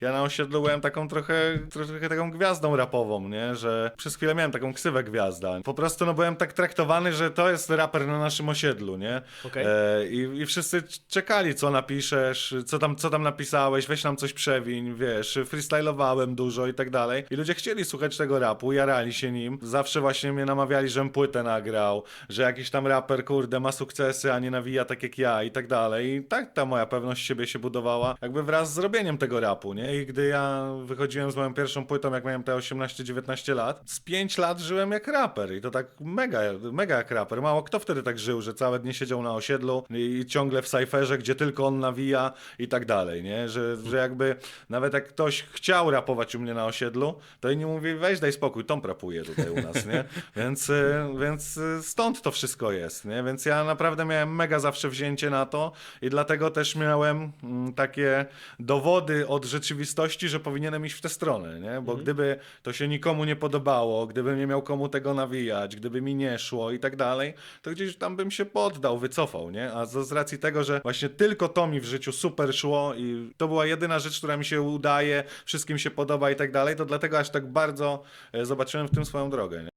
Ja na osiedlu byłem taką trochę, trochę taką gwiazdą rapową, nie? Że przez chwilę miałem taką ksywę gwiazda. Po prostu no byłem tak traktowany, że to jest raper na naszym osiedlu, nie? Okej. E, i, I wszyscy czekali, co napiszesz, co tam, co tam napisałeś, weź nam coś przewiń, wiesz, freestylowałem dużo i tak dalej. I ludzie chcieli słuchać tego rapu, jarali się nim. Zawsze właśnie mnie namawiali, żebym płytę nagrał, że jakiś tam raper, kurde, ma sukcesy, a nie nawija tak jak ja i tak dalej. I tak ta moja pewność siebie się budowała, jakby wraz z robieniem tego rapu, nie? I gdy ja wychodziłem z moją pierwszą płytą, jak miałem te 18-19 lat, z 5 lat żyłem jak raper i to tak mega, mega jak raper. Mało kto wtedy tak żył, że całe dnie siedział na osiedlu i ciągle w cyferze, gdzie tylko on nawija i tak dalej, nie? Że, że jakby nawet jak ktoś chciał rapować u mnie na osiedlu, to inni mówi, weź daj spokój, Tom rapuje tutaj u nas, nie? Więc, y, więc y, stąd to wszystko jest, nie? Więc ja naprawdę miałem mega zawsze wzięcie na to i dlatego też miałem mm, takie dowody od rzeczywistości, że powinienem iść w tę stronę, nie? Bo gdyby to się nikomu nie podobało, gdybym nie miał komu tego nawijać, gdyby mi nie szło i tak dalej, to gdzieś tam bym się poddał, wycofał, nie? A z z racji tego, że właśnie tylko to mi w życiu super szło i to była jedyna rzecz, która mi się udaje, wszystkim się podoba i tak dalej, to dlatego aż tak bardzo e, zobaczyłem w tym swoją drogę, nie?